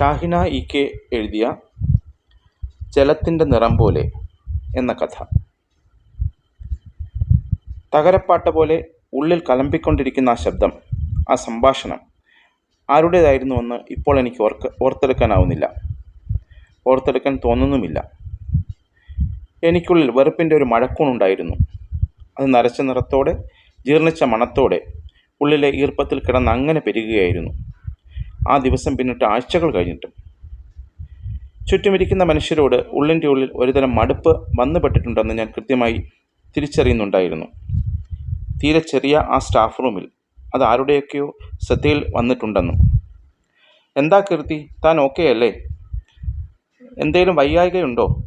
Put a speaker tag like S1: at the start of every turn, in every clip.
S1: Shahina E K എഴുതിയ ജലത്തിന്റെ നിറം പോലെ എന്ന കഥ. തകരപ്പാട്ട പോലെ ഉള്ളിൽ കലമ്പിക്കൊണ്ടിരിക്കുന്ന ആ ശബ്ദം ആ സംഭാഷണം ആരുടേതായിരുന്നുവെന്ന് ഇപ്പോൾ എനിക്ക് ഓർക്ക് ഓർത്തെടുക്കാനാവുന്നില്ല. ഓർത്തെടുക്കാൻ തോന്നുന്നുമില്ല. എനിക്കുള്ളിൽ വെറുപ്പിന്റെ ഒരു മഴക്കൂണുണ്ടായിരുന്നു. അത് നരച്ച നിറത്തോടെ ജീർണിച്ച മണത്തോടെ ഉള്ളിലെ ഈർപ്പത്തിൽ കിടന്ന് അങ്ങനെ പെരുകുകയായിരുന്നു. ആ ദിവസം പിന്നിട്ട് ആഴ്ചകൾ കഴിഞ്ഞിട്ടും. ചുറ്റുമിരിക്കുന്ന മനുഷ്യരോട് ഉള്ളിന്റെ ഉള്ളിൽ ഒരുതരം മടുപ്പ് വന്നുപെട്ടിട്ടുണ്ടെന്ന് ഞാൻ കൃത്യമായി തിരിച്ചറിയുന്നുണ്ടായിരുന്നു. തീരെ ചെറിയ ആ സ്റ്റാഫ് റൂമിൽ അത് ആരുടെയൊക്കെയോ ശ്രദ്ധയിൽ വന്നിട്ടുണ്ടെന്നും. എന്താ കീർത്തി? താൻ ഓക്കെ അല്ലേ? എന്തേലും വയ്യായികയുണ്ടോ?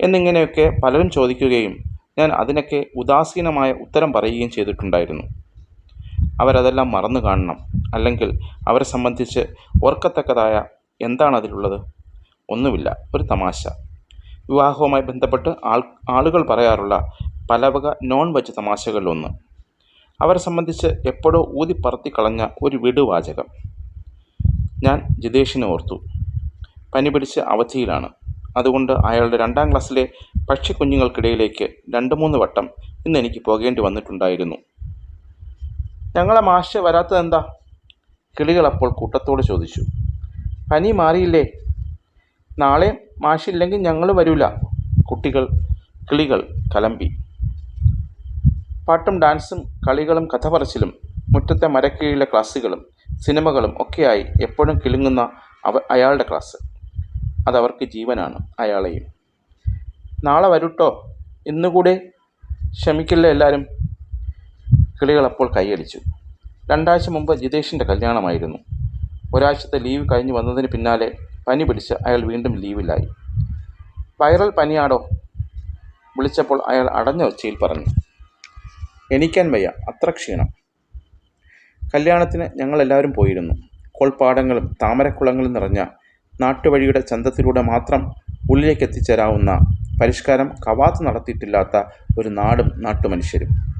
S1: എന്നിങ്ങനെയൊക്കെ പലരും ചോദിക്കുകയും ഞാൻ അതിനൊക്കെ ഉദാസീനമായ ഉത്തരം പറയുകയും ചെയ്തിട്ടുണ്ടായിരുന്നു. അവരതെല്ലാം മറന്നു കാണണം. അല്ലെങ്കിൽ അവരെ സംബന്ധിച്ച് ഓർക്കത്തക്കതായ എന്താണ് അതിലുള്ളത് ഒന്നുമില്ല. ഒരു തമാശ. വിവാഹവുമായി ബന്ധപ്പെട്ട് ആൾ ആളുകൾ പറയാറുള്ള പലവക നോൺ വെജ് തമാശകളിലൊന്ന്. അവരെ സംബന്ധിച്ച് എപ്പോഴോ ഊതിപ്പറത്തി കളഞ്ഞ ഒരു വിടുവാചകം. ഞാൻ ജിതേഷിനെ ഓർത്തു. പനി പിടിച്ച് അവധിയിലാണ്. അതുകൊണ്ട് അയാളുടെ രണ്ടാം ക്ലാസ്സിലെ പക്ഷിക്കുഞ്ഞുങ്ങൾക്കിടയിലേക്ക് രണ്ട് മൂന്ന് വട്ടം ഇന്ന് എനിക്ക് പോകേണ്ടി വന്നിട്ടുണ്ടായിരുന്നു. ഞങ്ങളെ മാഷ് വരാത്തത് എന്താ? കിളികൾ അപ്പോൾ കൂട്ടത്തോട് ചോദിച്ചു. പനി മാറിയില്ലേ? നാളെ മാഷില്ലെങ്കിൽ ഞങ്ങൾ വരില്ല കുട്ടികൾ കിളികൾ കലമ്പി. പാട്ടും ഡാൻസും കളികളും കഥ പറച്ചിലും മുറ്റത്തെ മരക്കീഴിലെ ക്ലാസ്സുകളും സിനിമകളും ഒക്കെയായി എപ്പോഴും കിളുങ്ങുന്ന അവ അയാളുടെ ക്ലാസ്. അതവർക്ക് ജീവനാണ് അയാളെയും. നാളെ വരൂട്ടോ? ഇന്നുകൂടെ? ക്ഷമിക്കില്ല എല്ലാവരും കിളികൾ അപ്പോൾ കൈയടിച്ചു. രണ്ടാഴ്ച മുമ്പ് ജിതേഷിന്റെ കല്യാണമായിരുന്നു. ഒരാഴ്ചത്തെ ലീവ് കഴിഞ്ഞ് വന്നതിന് പിന്നാലെ പനി പിടിച്ച് അയാൾ വീണ്ടും ലീവിലായി. വൈറൽ പനിയാടോ? വിളിച്ചപ്പോൾ അയാൾ അടഞ്ഞ ഒച്ചയിൽ പറഞ്ഞു. എനിക്കാൻ വയ്യ അത്ര ക്ഷീണം. കല്യാണത്തിന് ഞങ്ങളെല്ലാവരും പോയിരുന്നു. കോൾപ്പാടങ്ങളും താമരക്കുളങ്ങളും നിറഞ്ഞ നാട്ടുവഴിയുടെ ചന്തത്തിലൂടെ മാത്രം ഉള്ളിലേക്ക് എത്തിച്ചേരാവുന്ന പരിഷ്കാരം കവാത്ത് നടത്തിയിട്ടില്ലാത്ത ഒരു നാടും നാട്ടുമനുഷ്യരും.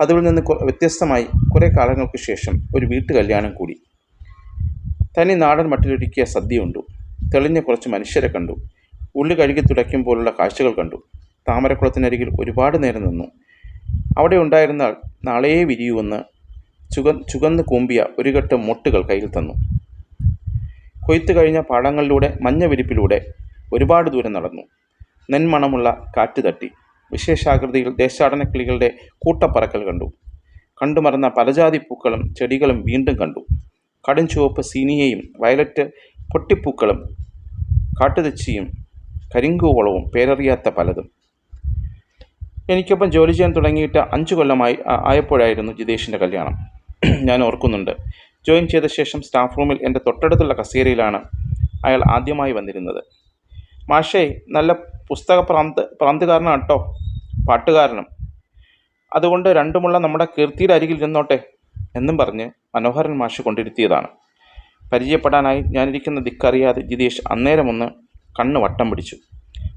S1: അതിൽ നിന്ന് വ്യത്യസ്തമായി കുറേ കാലങ്ങൾക്ക് ശേഷം ഒരു വീട്ടു കല്യാണം കൂടി. തനി നാടൻ മട്ടിലൊരുക്കിയ സദ്യയുണ്ടു തെളിഞ്ഞ കുറച്ച് മനുഷ്യരെ കണ്ടു. ഉള്ളി കഴുകി തുടയ്ക്കും പോലുള്ള കാഴ്ചകൾ കണ്ടു. താമരക്കുളത്തിനരികിൽ ഒരുപാട് നേരം നിന്നു. അവിടെ ഉണ്ടായിരുന്നാൽ നാളെയേ നാളെ വിരിയുവെന്ന് ചുക ചുകന്ന് കൂമ്പിയ ഒരു കെട്ട് മൊട്ടുകൾ കയ്യിൽ തന്നു. കൊയ്ത്ത് കഴിഞ്ഞ പാടങ്ങളിലൂടെ മഞ്ഞ വിരിപ്പിലൂടെ ഒരുപാട് ദൂരം നടന്നു. നെന്മണമുള്ള കാറ്റ് തട്ടി. വിശേഷാകൃതിയിൽ ദേശാടന കിളികളുടെ കൂട്ടപ്പറക്കൽ കണ്ടു. കണ്ടുമറന്ന പലജാതി പൂക്കളും ചെടികളും വീണ്ടും കണ്ടു. കടും ചുവപ്പ് സീനിയയും വയലറ്റ് പൊട്ടിപ്പൂക്കളും കാട്ടുതെച്ചിയും കരിങ്കൂവളവും പേരറിയാത്ത പലതും. എനിക്കൊപ്പം ജോലി ചെയ്യാൻ തുടങ്ങിയിട്ട് അഞ്ച് കൊല്ലമായി ആയപ്പോഴായിരുന്നു ജിതേഷിന്റെ കല്യാണം. ഞാൻ ഓർക്കുന്നുണ്ട്. ജോയിൻ ചെയ്ത ശേഷം സ്റ്റാഫ് റൂമിൽ എന്റെ തൊട്ടടുത്തുള്ള കസേരയിലാണ് അയാൾ ആദ്യമായി വന്നിരുന്നത്. മാഷേ നല്ല പുസ്തക പ്രാന്ത് പ്രാന്തുകാരനാണ് കേട്ടോ പാട്ടുകാരനും. അതുകൊണ്ട് രണ്ടുമുള്ള നമ്മുടെ കീർത്തിയുടെ അരികിൽ നിന്നോട്ടെ എന്നും പറഞ്ഞ് മനോഹരൻ മാഷ് കൊണ്ടിരുത്തിയതാണ്. പരിചയപ്പെടാനായി ഞാനിരിക്കുന്ന ദിക്കറിയാതെ ജിതേഷ് അന്നേരമൊന്ന് കണ്ണ് വട്ടം പിടിച്ചു.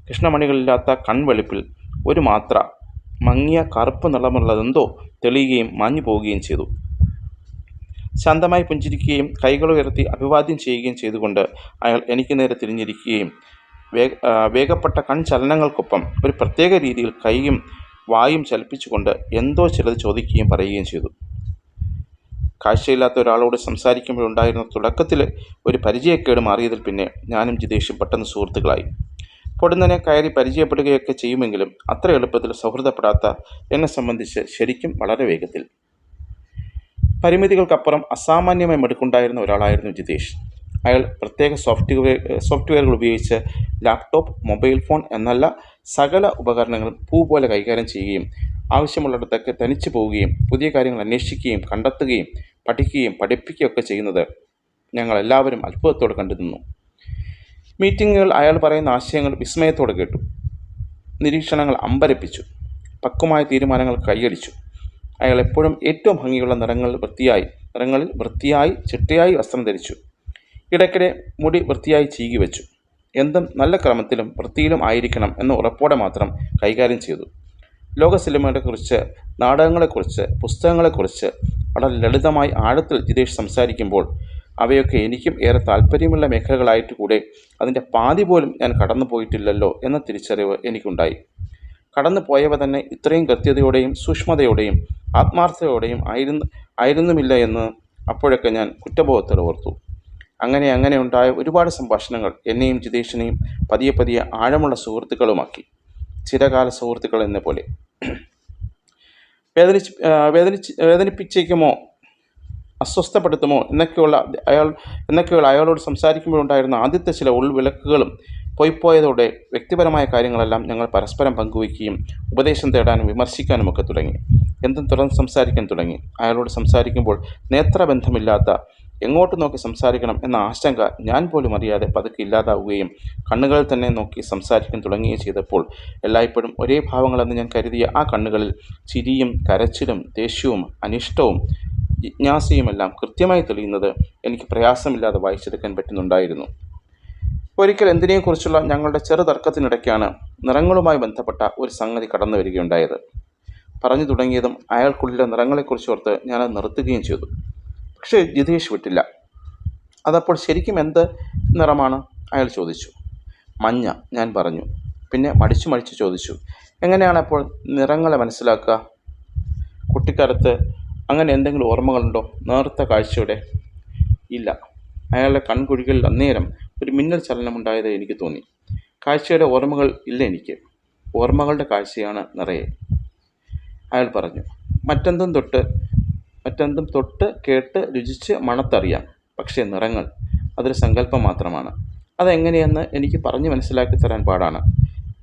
S1: കൃഷ്ണമണികളില്ലാത്ത കൺവെളുപ്പിൽ ഒരു മാത്ര മങ്ങിയ കറുപ്പ് നിളമുള്ളതെന്തോ തെളിയുകയും മാഞ്ഞു പോവുകയും ചെയ്തു. ശാന്തമായി പുഞ്ചിരിക്കുകയും കൈകൾ ഉയർത്തി അഭിവാദ്യം ചെയ്യുകയും ചെയ്തുകൊണ്ട് അയാൾ എനിക്ക് നേരെ തിരിഞ്ഞിരിക്കുകയും വേഗപ്പെട്ട കൺ ചലനങ്ങൾക്കൊപ്പം ഒരു പ്രത്യേക രീതിയിൽ കൈയും വായും ചലിപ്പിച്ചുകൊണ്ട് എന്തോ ചിലത് ചോദിക്കുകയും പറയുകയും ചെയ്തു. കാഴ്ചയില്ലാത്ത ഒരാളോട് സംസാരിക്കുമ്പോഴുണ്ടായിരുന്ന തുടക്കത്തിൽ ഒരു പരിചയക്കേട് മാറിയതിൽ പിന്നെ ഞാനും ജിതേഷും പെട്ടെന്ന് സുഹൃത്തുക്കളായി. പൊടുന്നനെ കയറി പരിചയപ്പെടുകയൊക്കെ ചെയ്യുമെങ്കിലും അത്ര എളുപ്പത്തിൽ സൗഹൃദപ്പെടാത്ത എന്നെ സംബന്ധിച്ച് ശരിക്കും വളരെ വേഗത്തിൽ. പരിമിതികൾക്കപ്പുറം അസാമാന്യമായി മെടുക്കുണ്ടായിരുന്ന ഒരാളായിരുന്നു ജിതേഷ്. അയാൾ പ്രത്യേക സോഫ്റ്റ്വെയർ സോഫ്റ്റ്വെയറുകൾ ഉപയോഗിച്ച് ലാപ്ടോപ്പ് മൊബൈൽ ഫോൺ എന്നല്ല സകല ഉപകരണങ്ങളും പൂ പോലെ കൈകാര്യം ചെയ്യുകയും ആവശ്യമുള്ളിടത്തൊക്കെ തനിച്ചു പോവുകയും പുതിയ കാര്യങ്ങൾ അന്വേഷിക്കുകയും കണ്ടെത്തുകയും പഠിക്കുകയും പഠിപ്പിക്കുകയൊക്കെ ചെയ്യുന്നത് ഞങ്ങളെല്ലാവരും അത്ഭുതത്തോടെ കണ്ടിരുന്നു. മീറ്റിങ്ങുകൾ അയാൾ പറയുന്ന ആശയങ്ങൾ വിസ്മയത്തോടെ കേട്ടു. നിരീക്ഷണങ്ങൾ അമ്പരപ്പിച്ചു. പക്വമായ തീരുമാനങ്ങൾ കൈയടിച്ചു. അയാൾ എപ്പോഴും ഏറ്റവും ഭംഗിയുള്ള നിറങ്ങളിൽ വൃത്തിയായി നിറങ്ങളിൽ വൃത്തിയായി ചിട്ടയായി വസ്ത്രം ധരിച്ചു. ഇടയ്ക്കിടെ മുടി വൃത്തിയായി ചീകി വെച്ചു. എന്തും നല്ല ക്രമത്തിലും വൃത്തിയിലും ആയിരിക്കണം എന്ന ഉറപ്പോടെ മാത്രം കൈകാര്യം ചെയ്തു. ലോക സിനിമകളെക്കുറിച്ച് നാടകങ്ങളെക്കുറിച്ച് പുസ്തകങ്ങളെക്കുറിച്ച് വളരെ ലളിതമായി ആഴത്തിൽ ജിതേഷ് സംസാരിക്കുമ്പോൾ അവയൊക്കെ എനിക്കും ഏറെ താല്പര്യമുള്ള മേഖലകളായിട്ട് കൂടെ അതിന്റെ പാതി പോലും ഞാൻ കടന്നു പോയിട്ടില്ലല്ലോ എന്ന തിരിച്ചറിവ് എനിക്കുണ്ടായി. കടന്നു പോയവ തന്നെ ഇത്രയും കൃത്യതയോടെയും സൂക്ഷ്മതയോടെയും ആത്മാർത്ഥതയോടെയും ആയിരുന്നു ആയിരുന്നുമില്ല എന്ന് അപ്പോഴൊക്കെ ഞാൻ കുറ്റബോധത്തോടെ ഓർത്തു. അങ്ങനെ അങ്ങനെ ഉണ്ടായ ഒരുപാട് സംഭാഷണങ്ങൾ എന്നെയും ജിതേഷിനെയും പതിയെ പതിയെ ആഴമുള്ള സുഹൃത്തുക്കളുമാക്കി. ചിരകാല സുഹൃത്തുക്കൾ എന്ന പോലെ. വേദനിച്ച് വേദനിച്ച് വേദനിപ്പിച്ചേക്കുമോ? അസ്വസ്ഥപ്പെടുത്തുമോ? എന്നൊക്കെയുള്ള അയാൾ എന്നൊക്കെയുള്ള അയാളോട് സംസാരിക്കുമ്പോഴുണ്ടായിരുന്ന ആദ്യത്തെ ചില ഉൾവിളക്കുകളും പോയിപ്പോയതോടെ വ്യക്തിപരമായ കാര്യങ്ങളെല്ലാം ഞങ്ങൾ പരസ്പരം പങ്കുവയ്ക്കുകയും ഉപദേശം തേടാനും വിമർശിക്കാനും ഒക്കെ തുടങ്ങി. എന്തും തുറന്ന് സംസാരിക്കാൻ തുടങ്ങി. അയാളോട് സംസാരിക്കുമ്പോൾ നേത്രബന്ധമില്ലാത്ത എങ്ങോട്ട് നോക്കി സംസാരിക്കണം എന്ന ആശങ്ക ഞാൻ പോലും അറിയാതെ പതുക്കെ ഇല്ലാതാവുകയും കണ്ണുകളിൽ തന്നെ നോക്കി സംസാരിക്കാൻ തുടങ്ങുകയും ചെയ്തപ്പോൾ എല്ലായ്പ്പോഴും ഒരേ ഭാവങ്ങളെന്ന് ഞാൻ കരുതിയ ആ കണ്ണുകളിൽ ചിരിയും കരച്ചിലും ദേഷ്യവും അനിഷ്ടവും ജിജ്ഞാസയുമെല്ലാം കൃത്യമായി തെളിയുന്നത് എനിക്ക് പ്രയാസമില്ലാതെ വായിച്ചെടുക്കാൻ പറ്റുന്നുണ്ടായിരുന്നു. ഒരിക്കൽ എന്തിനെക്കുറിച്ചുള്ള ഞങ്ങളുടെ ചെറു തർക്കത്തിനിടയ്ക്കാണ് നിറങ്ങളുമായി ബന്ധപ്പെട്ട ഒരു സംഗതി കടന്നു വരികയുണ്ടായത്. പറഞ്ഞു തുടങ്ങിയതും അയാൾക്കുള്ളിലെ നിറങ്ങളെക്കുറിച്ച് ഓർത്ത് ഞാനത് നിർത്തുകയും ചെയ്തു. പക്ഷേ ജിതേഷ് വിട്ടില്ല. അതപ്പോൾ ശരിക്കും എന്ത് നിറമാണ്? അയാൾ ചോദിച്ചു. മഞ്ഞ ഞാൻ പറഞ്ഞു. പിന്നെ മടിച്ചു മടിച്ചു ചോദിച്ചു. എങ്ങനെയാണ് അപ്പോൾ നിറങ്ങളെ മനസ്സിലാക്കുക? കുട്ടിക്കാലത്ത് അങ്ങനെ എന്തെങ്കിലും ഓർമ്മകളുണ്ടോ? നേർത്ത കാഴ്ചയുടെ? ഇല്ല. അയാളുടെ കൺകുഴികളിൽ അന്നേരം ഒരു മിന്നൽ ചലനം ചലനമുണ്ടായത് എനിക്ക് തോന്നി. കാഴ്ചയുടെ ഓർമ്മകൾ ഇല്ല എനിക്ക്. ഓർമ്മകളുടെ കാഴ്ചയാണ് നിറയെ. അയാൾ പറഞ്ഞു. മറ്റെന്തും തൊട്ട് മറ്റെന്തും തൊട്ട് കേട്ട് രുചിച്ച് മണത്തറിയാം. പക്ഷേ നിറങ്ങൾ അതൊരു സങ്കല്പം മാത്രമാണ്. അതെങ്ങനെയെന്ന് എനിക്ക് പറഞ്ഞു മനസ്സിലാക്കി തരാൻ പാടാണ്.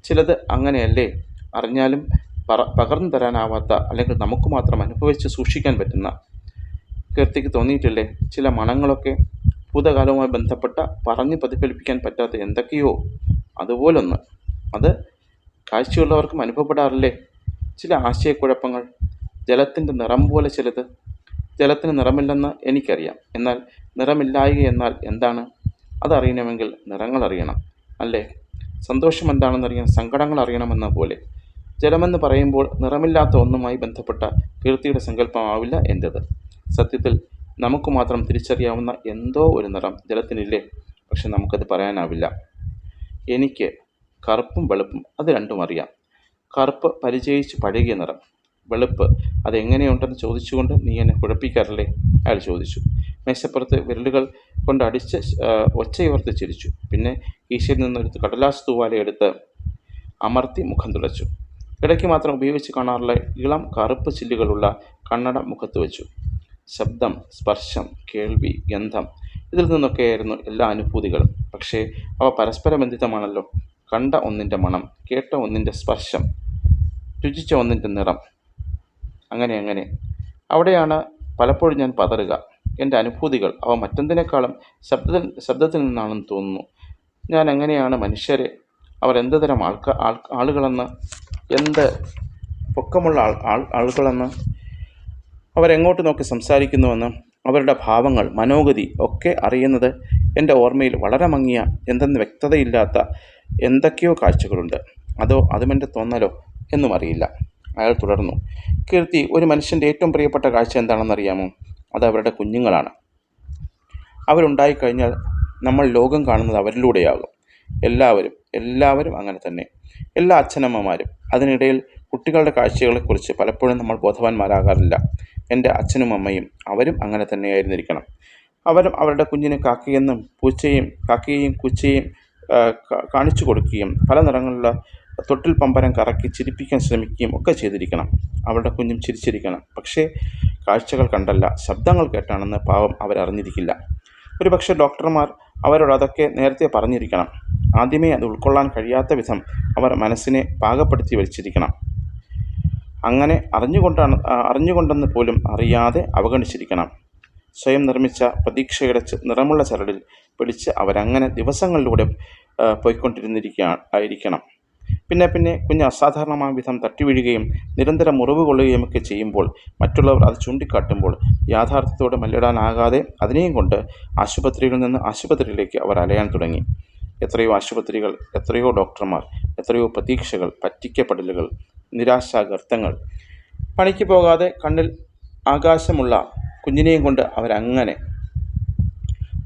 S1: ചിലത് അങ്ങനെയല്ലേ അറിഞ്ഞാലും പറ പകർന്നു തരാനാവാത്ത അല്ലെങ്കിൽ നമുക്ക് മാത്രം അനുഭവിച്ച് സൂക്ഷിക്കാൻ പറ്റുന്ന. കീർത്തിക്ക് തോന്നിയിട്ടില്ലേ? ചില മണങ്ങളൊക്കെ ഭൂതകാലവുമായി ബന്ധപ്പെട്ട പറഞ്ഞ് പ്രതിഫലിപ്പിക്കാൻ പറ്റാത്ത എന്തൊക്കെയോ. അതുപോലൊന്ന്. അത് കാഴ്ചയുള്ളവർക്കും അനുഭവപ്പെടാറില്ലേ? ചില ആശയക്കുഴപ്പങ്ങൾ. ജലത്തിന്റെ നിറം പോലെ ചിലത് ജലത്തിന് നിറമില്ലെന്ന് എനിക്കറിയാം. എന്നാൽ നിറമില്ലായ്ക എന്നാൽ എന്താണ്? അതറിയണമെങ്കിൽ നിറങ്ങൾ അറിയണം അല്ലേ? സന്തോഷം എന്താണെന്നറിയാൻ സങ്കടങ്ങൾ അറിയണമെന്ന പോലെ. ജലമെന്ന് പറയുമ്പോൾ നിറമില്ലാത്ത ഒന്നുമായി ബന്ധപ്പെട്ട കീർത്തിയുടെ സങ്കല്പമാവില്ല എന്റേത് സത്യത്തിൽ നമുക്ക് മാത്രം തിരിച്ചറിയാവുന്ന എന്തോ ഒരു നിറം ജലത്തിനില്ലേ? പക്ഷെ നമുക്കത് പറയാനാവില്ല. എനിക്ക് കറുപ്പും വെളുപ്പും അത് രണ്ടും അറിയാം. കറുപ്പ് പരിചയിച്ച് പഴകിയ നിറം. വെളുപ്പ്. അതെങ്ങനെയുണ്ടെന്ന് ചോദിച്ചുകൊണ്ട് നീ എന്നെ കുഴപ്പിക്കാറില്ലേ? അയാൾ ചോദിച്ചു. മേശപ്പുറത്ത് വിരലുകൾ കൊണ്ട് അടിച്ച് ആ, ചിരിച്ചു. പിന്നെ കീശയിൽ നിന്നൊരു കടലാസ് തൂവാല എടുത്ത് അമർത്തി മുഖം തുടച്ചു. ഇടയ്ക്ക് മാത്രം ഉപയോഗിച്ച് കാണാറുള്ള ഇളം കറുപ്പ് ചില്ലുകളുള്ള കണ്ണട മുഖത്ത് വെച്ചു. ശബ്ദം സ്പർശം കേൾവി ഗന്ധം ഇതിൽ നിന്നൊക്കെയായിരുന്നു എല്ലാ അനുഭൂതികളും. പക്ഷേ അവ പരസ്പരബന്ധിതമാണല്ലോ. കണ്ട ഒന്നിന്റെ മണം കേട്ട ഒന്നിന്റെ സ്പർശം രുചിച്ച ഒന്നിന്റെ നിറം. അങ്ങനെ അങ്ങനെ. അവിടെയാണ് പലപ്പോഴും ഞാൻ പതറുക. എന്റെ അനുഭൂതികൾ അവ മറ്റെന്തിനേക്കാളും ശബ്ദത്തിൽ ശബ്ദത്തിൽ നിന്നാണെന്ന് തോന്നുന്നു. ഞാൻ എങ്ങനെയാണ് മനുഷ്യരെ അവർ എന്ത് തരം ആൾക്കാ ആൾ ആളുകളെന്ന് എന്ത് പൊക്കമുള്ള ആൾ ആൾ ആളുകളെന്ന് അവരെങ്ങോട്ട് നോക്കി സംസാരിക്കുന്നുവെന്ന് അവരുടെ ഭാവങ്ങൾ മനോഗതി ഒക്കെ അറിയുന്നത് എന്റെ ഓർമ്മയിൽ വളരെ മങ്ങിയ എന്തെന്ന് വ്യക്തതയില്ലാത്ത എന്തൊക്കെയോ കാഴ്ചകളുണ്ട്. അതോ അതുമെന്റെ തോന്നലോ എന്നും അറിയില്ല. അയാൾ തുടർന്നു കീർത്തി ഒരു മനുഷ്യന്റെ ഏറ്റവും പ്രിയപ്പെട്ട കാഴ്ച എന്താണെന്നറിയാമോ അത് അവരുടെ കുഞ്ഞുങ്ങളാണ്. അവരുണ്ടായിക്കഴിഞ്ഞാൽ നമ്മൾ ലോകം കാണുന്നത് അവരിലൂടെയാകും. എല്ലാവരും എല്ലാവരും അങ്ങനെ തന്നെ. എല്ലാ അച്ഛനമ്മമാരും അതിനിടയിൽ കുട്ടികളുടെ കാഴ്ചകളെക്കുറിച്ച് പലപ്പോഴും നമ്മൾ ബോധവാന്മാരാകാറില്ല. എന്റെ അച്ഛനും അമ്മയും അവരും അങ്ങനെ തന്നെയായിരുന്നിരിക്കണം. അവരും അവരുടെ കുഞ്ഞിന് കാക്കയെന്നും പൂച്ചയും കാക്കയെയും കുച്ചയും കാണിച്ചു കൊടുക്കുകയും പല നിറങ്ങളിലുള്ള തൊട്ടിൽ പമ്പരം കറക്കി ചിരിപ്പിക്കാൻ ശ്രമിക്കുകയും ഒക്കെ ചെയ്തിരിക്കണം. അവരുടെ കുഞ്ഞും ചിരിച്ചിരിക്കണം. പക്ഷേ കാഴ്ചകൾ കണ്ടല്ല. ശബ്ദങ്ങൾ കേട്ടാണെന്ന് പാവം അവരറിഞ്ഞിരിക്കില്ല. ഒരുപക്ഷെ ഡോക്ടർമാർ അവരോട് അതൊക്കെ നേരത്തെ പറഞ്ഞിരിക്കണം. ആദ്യമേ അത് ഉൾക്കൊള്ളാൻ കഴിയാത്ത വിധം അവർ മനസ്സിനെ പാകപ്പെടുത്തി വലിച്ചിരിക്കണം അങ്ങനെ അറിഞ്ഞുകൊണ്ടാണ് അറിഞ്ഞുകൊണ്ടെന്ന് പോലും അറിയാതെ അവഗണിച്ചിരിക്കണം. സ്വയം നിർമ്മിച്ച പ്രതീക്ഷയുടെ നിറമുള്ള ചരടിൽ പിടിച്ച് അവരങ്ങനെ ദിവസങ്ങളിലൂടെ പോയിക്കൊണ്ടിരുന്നിരിക്കുക ആയിരിക്കണം. പിന്നെ പിന്നെ കുഞ്ഞ് അസാധാരണമായ വിധം തട്ടിവീഴുകയും നിരന്തരം മുറിവ് കൊള്ളുകയും ഒക്കെ ചെയ്യുമ്പോൾ മറ്റുള്ളവർ അത് ചൂണ്ടിക്കാട്ടുമ്പോൾ യാഥാർത്ഥ്യത്തോട് മല്ലിടാനാകാതെ അതിനെയും കൊണ്ട് ആശുപത്രികളിൽ നിന്ന് ആശുപത്രിയിലേക്ക് അവർ അലയാൻ തുടങ്ങി. എത്രയോ ആശുപത്രികൾ എത്രയോ ഡോക്ടർമാർ എത്രയോ പ്രതീക്ഷകൾ പറ്റിക്കപ്പെടലുകൾ നിരാശാഗർത്തങ്ങൾ പണിക്ക് പോകാതെ കണ്ണിൽ ആകാശമുള്ള കുഞ്ഞിനെയും കൊണ്ട് അവരങ്ങനെ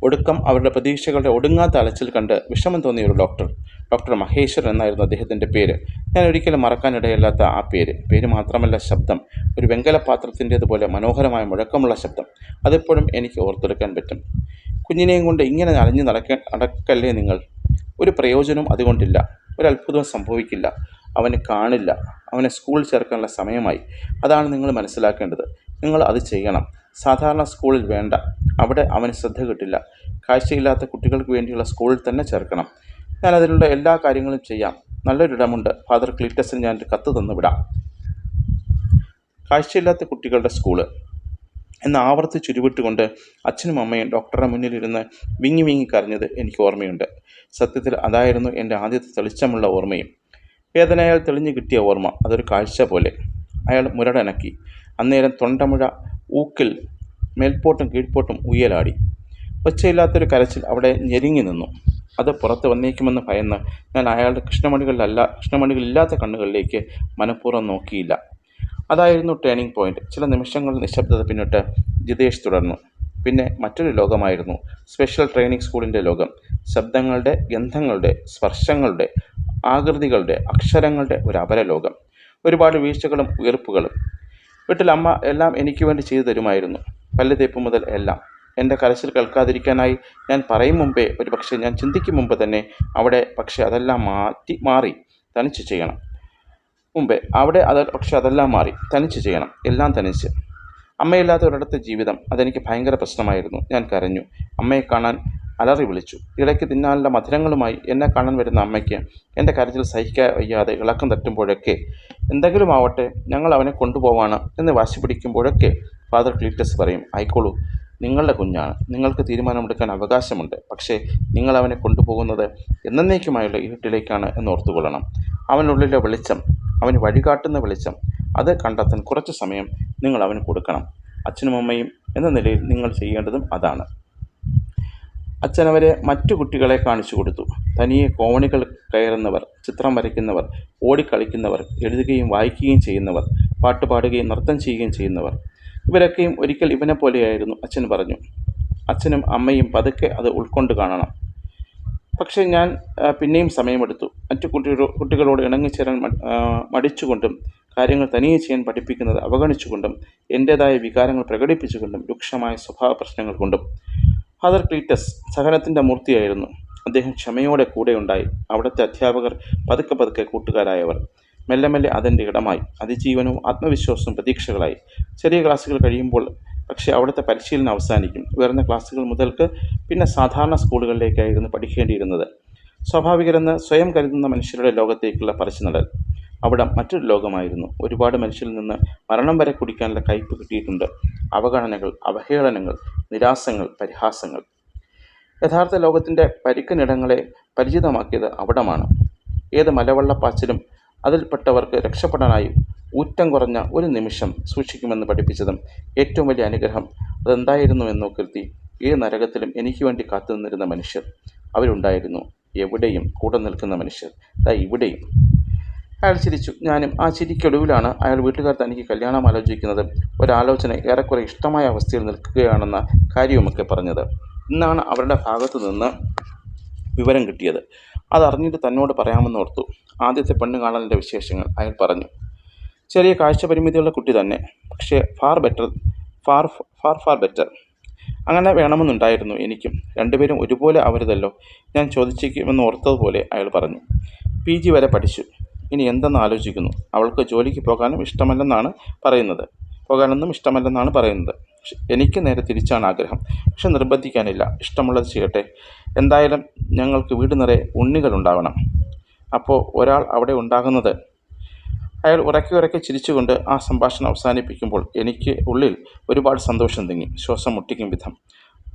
S1: ഒടുക്കം അവരുടെ പ്രതീക്ഷകളുടെ ഒടുങ്ങാത്ത അലച്ചിൽ കണ്ട് വിഷമം തോന്നിയ ഒരു ഡോക്ടർ. ഡോക്ടർ മഹേശ്വരൻ എന്നായിരുന്നു അദ്ദേഹത്തിന്റെ പേര്. ഞാൻ ഒരിക്കലും മറക്കാനിടയില്ലാത്ത ആ പേര്. പേര് മാത്രമല്ല ശബ്ദം. ഒരു വെങ്കല പാത്രത്തിന്റെതുപോലെ മനോഹരമായ മുഴക്കമുള്ള ശബ്ദം. അതെപ്പോഴും എനിക്ക് ഓർത്തെടുക്കാൻ പറ്റും. കുഞ്ഞിനെയും കൊണ്ട് ഇങ്ങനെ അലഞ്ഞു നടക്ക നടക്കല്ലേ നിങ്ങൾ? ഒരു പ്രയോജനവും അതുകൊണ്ടില്ല. ഒരു സംഭവിക്കില്ല. അവന് കാണില്ല. അവനെ സ്കൂളിൽ ചേർക്കാനുള്ള സമയമായി. അതാണ് നിങ്ങൾ മനസ്സിലാക്കേണ്ടത്. നിങ്ങൾ അത് ചെയ്യണം. സാധാരണ സ്കൂളിൽ വേണ്ട. അവിടെ അവന് ശ്രദ്ധ കിട്ടില്ല. കാഴ്ചയില്ലാത്ത കുട്ടികൾക്ക് വേണ്ടിയുള്ള സ്കൂളിൽ തന്നെ ചേർക്കണം. ഞാൻ അതിനുള്ള എല്ലാ കാര്യങ്ങളും ചെയ്യാം. നല്ലൊരിടമുണ്ട്. ഫാദർ ക്ലിറ്റസിന് ഞാൻ കത്ത് തന്നു വിടാം കാഴ്ചയില്ലാത്ത കുട്ടികളുടെ സ്കൂൾ എന്ന് ആവർത്തി ചുരുവിട്ടുകൊണ്ട് അച്ഛനും അമ്മയും ഡോക്ടറുടെ മുന്നിലിരുന്ന് വിങ്ങി വിങ്ങി കരഞ്ഞത് എനിക്ക് ഓർമ്മയുണ്ട്. സത്യത്തിൽ അതായിരുന്നു എന്റെ ആദ്യത്തെ തെളിച്ചമുള്ള ഓർമ്മയും. വേദനയാൽ തെളിഞ്ഞു കിട്ടിയ ഓർമ്മ. അതൊരു കാഴ്ച പോലെ. അയാൾ മുരടനക്കി. അന്നേരം തൊണ്ടമുഴ ഊക്കിൽ മേൽപോട്ടും കീഴ്പോട്ടും ഉയ്യലാടി ഒച്ചയില്ലാത്തൊരു കരച്ചിൽ അവിടെ ഞെരുങ്ങി നിന്നു. അത് പുറത്ത് വന്നേക്കുമെന്ന് ഭയന്ന് ഞാൻ അയാളുടെ കൃഷ്ണമണികളിലല്ല കൃഷ്ണമണികളില്ലാത്ത കണ്ണുകളിലേക്ക് മനഃപൂർവം നോക്കിയില്ല. അതായിരുന്നു ടേണിംഗ് പോയിന്റ് ചില നിമിഷങ്ങൾ നിശബ്ദത പിന്നിട്ട് ജിതേഷ് തുടർന്നു. പിന്നെ മറ്റൊരു ലോകമായിരുന്നു. സ്പെഷ്യൽ ട്രെയിനിങ് സ്കൂളിന്റെ ലോകം. ശബ്ദങ്ങളുടെ ഗന്ധങ്ങളുടെ സ്പർശങ്ങളുടെ ആകൃതികളുടെ അക്ഷരങ്ങളുടെ ഒരു അപരലോകം. ഒരുപാട് വീഴ്ചകളും ഉയർപ്പുകളും. വീട്ടിൽ അമ്മ എല്ലാം എനിക്ക് വേണ്ടി ചെയ്തു തരുമായിരുന്നു. പല്ല് തേപ്പ് മുതൽ എല്ലാം. എന്റെ കരച്ചിൽ കേൾക്കാതിരിക്കാനായി ഞാൻ പറയും മുമ്പേ ഒരു പക്ഷേ ഞാൻ ചിന്തിക്കും മുമ്പ് തന്നെ അവിടെ പക്ഷേ അതെല്ലാം മാറ്റി മാറി തനിച്ച് ചെയ്യണം. മുമ്പേ അവിടെ അത് പക്ഷേ അതെല്ലാം മാറി തനിച്ച് ചെയ്യണം. എല്ലാം തനിച്ച്. അമ്മയില്ലാത്ത ഒരിടത്തെ ജീവിതം അതെനിക്ക് ഭയങ്കര പ്രശ്നമായിരുന്നു. ഞാൻ കരഞ്ഞു. അമ്മയെ കാണാൻ അലറി വിളിച്ചു. ഇടയ്ക്ക് തിന്നാനുള്ള മധുരങ്ങളുമായി എന്നെ കാണാൻ വരുന്ന അമ്മയ്ക്ക് എന്റെ കരച്ചിൽ സഹിക്കാൻ വയ്യാതെ ഇളക്കം തട്ടുമ്പോഴൊക്കെ എന്തെങ്കിലും ആവട്ടെ ഞങ്ങൾ അവനെ കൊണ്ടുപോവാണ് എന്ന് വാശി പിടിക്കുമ്പോഴൊക്കെ ഫാദർ ക്ലീറ്റസ് പറയും ആയിക്കോളൂ നിങ്ങളുടെ കുഞ്ഞാണ്. നിങ്ങൾക്ക് തീരുമാനമെടുക്കാൻ അവകാശമുണ്ട്. പക്ഷേ നിങ്ങൾ അവനെ കൊണ്ടുപോകുന്നത് എന്നേക്കുമായുള്ള ഇരുട്ടിലേക്കാണ് എന്ന് ഓർത്തുകൊള്ളണം. അവനുള്ളിലെ വെളിച്ചം അവന് വഴികാട്ടുന്ന വെളിച്ചം അത് കണ്ടെത്താൻ കുറച്ച് സമയം നിങ്ങൾ അവന് കൊടുക്കണം. അച്ഛനും അമ്മയും എന്ന നിലയിൽ നിങ്ങൾ ചെയ്യേണ്ടതും അതാണ്. അച്ഛനവരെ മറ്റു കുട്ടികളെ കാണിച്ചു കൊടുത്തു. തനിയെ കോമണികൾ കയറുന്നവർ ചിത്രം വരയ്ക്കുന്നവർ ഓടിക്കളിക്കുന്നവർ എഴുതുകയും വായിക്കുകയും ചെയ്യുന്നവർ പാട്ട് പാടുകയും നൃത്തം ചെയ്യുകയും ചെയ്യുന്നവർ. ഇവരൊക്കെയും ഒരിക്കൽ ഇവനെ പോലെയായിരുന്നു അച്ഛൻ പറഞ്ഞു. അച്ഛനും അമ്മയും പതുക്കെ അത് ഉൾക്കൊണ്ട് കാണണം. പക്ഷേ ഞാൻ പിന്നെയും സമയമെടുത്തു. മറ്റു കുട്ടികളോ കുട്ടികളോട് ഇണങ്ങിച്ചേരാൻ മടിച്ചുകൊണ്ടും കാര്യങ്ങൾ തനിയെ ചെയ്യാൻ പഠിപ്പിക്കുന്നത് അവഗണിച്ചുകൊണ്ടും എന്റേതായ വികാരങ്ങൾ പ്രകടിപ്പിച്ചുകൊണ്ടും രൂക്ഷമായ സ്വഭാവ പ്രശ്നങ്ങൾ കൊണ്ടും ഫാദർ ക്ലീറ്റസ് സഹനത്തിന്റെ മൂർത്തിയായിരുന്നു. അദ്ദേഹം ക്ഷമയോടെ കൂടെയുണ്ടായി. അവിടുത്തെ അധ്യാപകർ പതുക്കെ പതുക്കെ കൂട്ടുകാരായവർ. മെല്ലെ മെല്ലെ അതിന്റെ ഇടമായി. അതിജീവനവും ആത്മവിശ്വാസവും പ്രതീക്ഷകളായി. ചെറിയ ക്ലാസ്സുകൾ കഴിയുമ്പോൾ പക്ഷേ അവിടുത്തെ പരിശീലനം അവസാനിക്കും. ഉയർന്ന ക്ലാസ്സുകൾ മുതൽക്ക് പിന്നെ സാധാരണ സ്കൂളുകളിലേക്കായിരുന്നു പഠിക്കേണ്ടിയിരുന്നത്. സ്വാഭാവികരെന്ന് സ്വയം കരുതുന്ന മനുഷ്യരുടെ ലോകത്തേക്കുള്ള പറിച്ചുനടൽ അവിടെ മറ്റൊരു ലോകമായിരുന്നു. ഒരുപാട് മനുഷ്യരിൽ നിന്ന് മരണം വരെ കുടിക്കാനുള്ള കയ്പ് കിട്ടിയിട്ടുണ്ട്. അവഗണനകൾ അവഹേളനങ്ങൾ നിരാസങ്ങൾ പരിഹാസങ്ങൾ. യഥാർത്ഥ ലോകത്തിന്റെ പരിക്കനിടങ്ങളെ പരിചിതമാക്കിയത് അവിടമാണ്. ഏത് മലവെള്ളപ്പാച്ചിലും അതിൽപ്പെട്ടവർക്ക് രക്ഷപ്പെടാനായി ഊറ്റം കുറഞ്ഞ ഒരു നിമിഷം സൂക്ഷിക്കുമെന്ന് പഠിപ്പിച്ചതും ഏറ്റവും വലിയ അനുഗ്രഹം അതെന്തായിരുന്നു എന്നോ കരുതി ഈ നരകത്തിലും എനിക്ക് വേണ്ടി കാത്തു നിന്നിരുന്ന മനുഷ്യർ. അവരുണ്ടായിരുന്നു. എവിടെയും കൂടെ നിൽക്കുന്ന മനുഷ്യർ. ഇവിടെയും. അയാൾ ചിരിച്ചു. ഞാനും ആ ചിരിക്കൊടുവിലാണ് അയാൾ വീട്ടുകാർ തനിക്ക് കല്യാണം ആലോചിക്കുന്നത്. ഒരാലോചന ഏറെക്കുറെ ഇഷ്ടമായ അവസ്ഥയിൽ നിൽക്കുകയാണെന്ന കാര്യവുമൊക്കെ പറഞ്ഞത്. ഇന്നാണ് അവരുടെ ഭാഗത്തു നിന്ന് വിവരം കിട്ടിയത്. അതറിഞ്ഞിട്ട് തന്നോട് പറയാമെന്ന് ഓർത്തു. ആദ്യത്തെ പെണ്ണ് കാണലിന്റെ വിശേഷങ്ങൾ അയാൾ പറഞ്ഞു. ചെറിയ കാഴ്ച പരിമിതിയുള്ള കുട്ടി തന്നെ. പക്ഷേ far better far far far better അങ്ങനെ വേണമെന്നുണ്ടായിരുന്നു എനിക്കും. രണ്ടുപേരും ഒരുപോലെ ആവരുതല്ലോ ഞാൻ ചോദിച്ചേക്കുമെന്ന് ഓർത്തതുപോലെ അയാൾ പറഞ്ഞു. പി ജി വരെ പഠിച്ചു. ഇനി എന്തെന്ന് ആലോചിക്കുന്നു? അവൾക്ക് ജോലിക്ക് പോകാനും ഇഷ്ടമല്ലെന്നാണ് പറയുന്നത്. പോകാനൊന്നും ഇഷ്ടമല്ലെന്നാണ് പറയുന്നത്. എനിക്ക് നേരെ തിരിച്ചാണ് ആഗ്രഹം. പക്ഷെ നിർബന്ധിക്കാനില്ല. ഇഷ്ടമുള്ളത് ചെയ്യട്ടെ. എന്തായാലും ഞങ്ങൾക്ക് വീട് നിറയെ ഉണ്ണികൾ ഉണ്ടാവണം അപ്പോൾ ഒരാൾ അവിടെ ഉണ്ടാകുന്നത്. അയാൾ ഉറക്കി ഉറക്കി ചിരിച്ചുകൊണ്ട് ആ സംഭാഷണം അവസാനിപ്പിക്കുമ്പോൾ എനിക്ക് ഉള്ളിൽ ഒരുപാട് സന്തോഷം തിങ്ങി. ശ്വാസം മുട്ടിക്കും വിധം.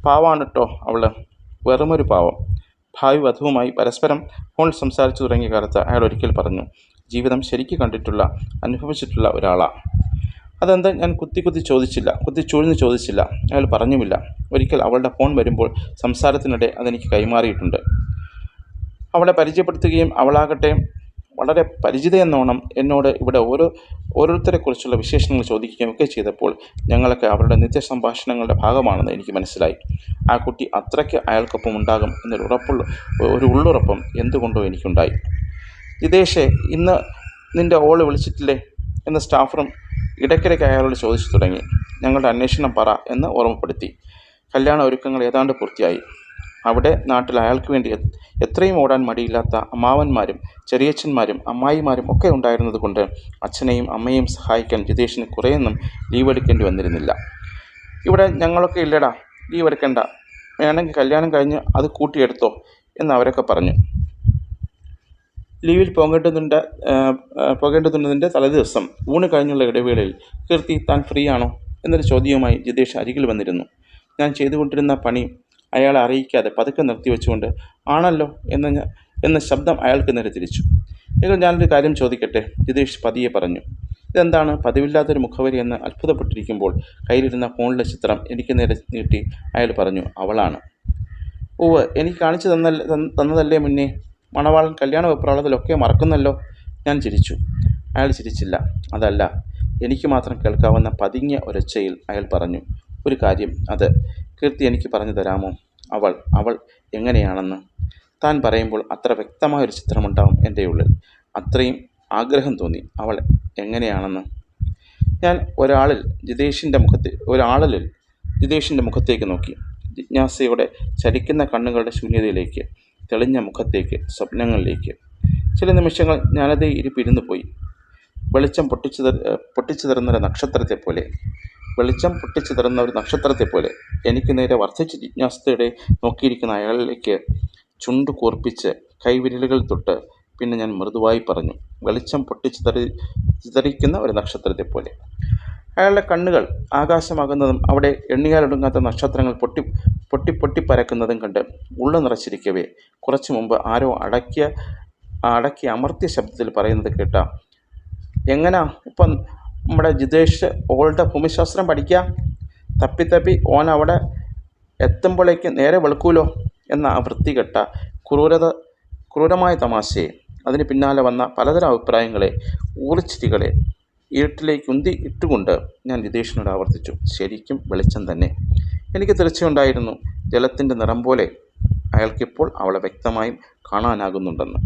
S1: പാവാണ് കേട്ടോ അവൾ വെറുമൊരു പാവം. ഭാവി വധുവുമായി പരസ്പരം ഫോണിൽ സംസാരിച്ചു തുടങ്ങിയ കാലത്ത് അയാൾ ഒരിക്കൽ പറഞ്ഞു ജീവിതം ശരിക്ക് കണ്ടിട്ടുള്ള അനുഭവിച്ചിട്ടുള്ള ഒരാളാണ് അതെന്താ ഞാൻ കുത്തി കുത്തി ചോദിച്ചില്ല കുത്തി ചൂഴ്ന്ന് ചോദിച്ചില്ല. അയാൾ പറഞ്ഞുമില്ല. ഒരിക്കൽ അവളുടെ ഫോൺ വരുമ്പോൾ സംസാരത്തിനിടെ അതെനിക്ക് കൈമാറിയിട്ടുണ്ട്. അവളെ പരിചയപ്പെടുത്തുകയും അവളാകട്ടെ വളരെ പരിചിതയെന്നോണം എന്നോട് ഇവിടെ ഓരോ ഓരോരുത്തരെക്കുറിച്ചുള്ള വിശേഷങ്ങൾ ചോദിക്കുകയും ഒക്കെ ചെയ്തപ്പോൾ ഞങ്ങളൊക്കെ അവരുടെ നിത്യ സംഭാഷണങ്ങളുടെ ഭാഗമാണെന്ന് എനിക്ക് മനസ്സിലായി. ആ കുട്ടി അത്രയ്ക്ക് അയാൾക്കൊപ്പം ഉണ്ടാകും എന്നൊരു ഉറപ്പുള്ള ഒരു ഉള്ളുറപ്പം എന്തുകൊണ്ടോ എനിക്കുണ്ടായി. ജിതേഷേ ഇന്ന് നിന്റെ ഓൾ വിളിച്ചിട്ടില്ലേ? എന്ന് സ്റ്റാഫറും ഇടയ്ക്കിടയ്ക്ക് അയാളോട് ചോദിച്ചു തുടങ്ങി. ഞങ്ങളുടെ അന്വേഷണം പറ എന്ന് ഓർമ്മപ്പെടുത്തി. കല്യാണ ഒരുക്കങ്ങൾ ഏതാണ്ട് പൂർത്തിയായി. അവിടെ നാട്ടിൽ അയാൾക്ക് വേണ്ടി എത്രയും ഓടാൻ മടിയില്ലാത്ത അമ്മാവന്മാരും ചെറിയച്ഛന്മാരും അമ്മായിമാരും ഒക്കെ ഉണ്ടായിരുന്നത് കൊണ്ട് അച്ഛനെയും അമ്മയെയും സഹായിക്കാൻ ജിതേഷിന് കുറേയൊന്നും ലീവ് എടുക്കേണ്ടി വന്നിരുന്നില്ല. ഇവിടെ ഞങ്ങളൊക്കെ ഇല്ലടാ ലീവ് എടുക്കണ്ട. വേണമെങ്കിൽ കല്യാണം കഴിഞ്ഞ് അത് കൂട്ടിയെടുത്തോ എന്ന് അവരൊക്കെ പറഞ്ഞു. ലീവിൽ പോകേണ്ടതുണ്ട് പോകേണ്ടതുണ്ടതിന്റെ തലേദിവസം ഊണ് കഴിഞ്ഞുള്ള ഇടവേളയിൽ കീർത്തി താൻ ഫ്രീ ആണോ എന്നൊരു ചോദ്യവുമായി ജിതേഷ് അരികിൽ വന്നിരുന്നു. ഞാൻ ചെയ്തുകൊണ്ടിരുന്ന പണി അയാളെ അറിയിക്കാതെ പതുക്കെ നിർത്തിവെച്ചുകൊണ്ട് ആണല്ലോ എന്ന എന്ന ശബ്ദം അയാൾക്ക് നേരെ തിരിച്ചു. എങ്കിൽ ഞാനൊരു കാര്യം ചോദിക്കട്ടെ? ജിതേഷ് പതിയെ പറഞ്ഞു. ഇതെന്താണ്? പതിവില്ലാത്തൊരു മുഖവരി എന്ന് അത്ഭുതപ്പെട്ടിരിക്കുമ്പോൾ കയ്യിലിരുന്ന ഫോണിലെ ചിത്രം എനിക്ക് നേരെ നീട്ടി അയാൾ പറഞ്ഞു. അവളാണ്. ഓവ് എനിക്ക് കാണിച്ചു തന്നല്ല തന്ന- തന്നതല്ലേ മുന്നേ? മണവാളൻ കല്യാണ വെപ്രാളത്തിലൊക്കെ മറക്കുന്നല്ലോ? ഞാൻ ചിരിച്ചു. അയാൾ ചിരിച്ചില്ല. അതല്ല എനിക്ക് മാത്രം കേൾക്കാവുന്ന പതിഞ്ഞ ഒരൊച്ചയിൽ അയാൾ പറഞ്ഞു. ഒരു കാര്യം അത് കീർത്തി എനിക്ക് പറഞ്ഞു തരാമോ? അവൾ അവൾ എങ്ങനെയാണെന്ന്? താൻ പറയുമ്പോൾ അത്ര വ്യക്തമായൊരു ചിത്രമുണ്ടാവും എന്റെ ഉള്ളിൽ. അത്രയും ആഗ്രഹം തോന്നി. അവൾ എങ്ങനെയാണെന്ന്? ഞാൻ ഒരാളിൽ ജിതേഷിന്റെ മുഖത്ത് ഒരാളിൽ ജിതേഷിന്റെ മുഖത്തേക്ക് നോക്കി. ജിജ്ഞാസയോടെ ചലിക്കുന്ന കണ്ണുകളുടെ ശൂന്യതയിലേക്ക് തെളിഞ്ഞ മുഖത്തേക്ക് സ്വപ്നങ്ങളിലേക്ക്. ചില നിമിഷങ്ങൾ ഞാനതേ ഇരിപ്പിരുന്നു പോയി. വെളിച്ചം പൊട്ടിച്ചു പൊട്ടിച്ചു തരുന്നൊരു നക്ഷത്രത്തെ പോലെ വെളിച്ചം പൊട്ടിച്ചു തരുന്ന ഒരു നക്ഷത്രത്തെ പോലെ എനിക്ക് നേരെ വർദ്ധിച്ച ജിജ്ഞാസയോടെ നോക്കിയിരിക്കുന്ന അയാളിലേക്ക് ചുണ്ടു കൂർപ്പിച്ച് കൈവിരലുകൾ തൊട്ട് പിന്നെ ഞാൻ മൃദുവായി പറഞ്ഞു വെളിച്ചം പൊട്ടിച്ചു തറി ചിതറിക്കുന്ന ഒരു നക്ഷത്രത്തെ പോലെ അയാളുടെ കണ്ണുകൾ ആകാശമാകുന്നതും അവിടെ എണ്ണിയാലൊടുങ്ങാത്ത നക്ഷത്രങ്ങൾ പൊട്ടി പൊട്ടി പൊട്ടി പരക്കുന്നതും കണ്ട് ഉള്ളു നിറച്ചിരിക്കവേ. കുറച്ചു മുമ്പ് ആരോ അടക്കിയ അടക്കി അമർത്തിയ ശബ്ദത്തിൽ പറയുന്നത് കേട്ട എങ്ങനാ? ഇപ്പം നമ്മുടെ ജിതേഷ് ഓളുടെ ഭൂമിശാസ്ത്രം പഠിക്കുക. തപ്പി തപ്പി ഓൻ അവിടെ എത്തുമ്പോഴേക്ക് നേരെ വെളുക്കൂലോ എന്ന ആ വൃത്തികെട്ട ക്രൂരത ക്രൂരമായ തമാശയെ അതിന് പിന്നാലെ വന്ന പലതരം അഭിപ്രായങ്ങളെ ഊറിച്ചിരികളെ ഇരുട്ടിലേക്ക് ഉന്തി ഇട്ടുകൊണ്ട് ഞാൻ ജിതേഷിനോട് ആവർത്തിച്ചു. ശരിക്കും വെളിച്ചം തന്നെ. എനിക്ക് തീർച്ചയുണ്ടായിരുന്നു ജലത്തിന്റെ നിറം പോലെ അയാൾക്കിപ്പോൾ അവളെ വ്യക്തമായും കാണാനാകുന്നുണ്ടെന്ന്.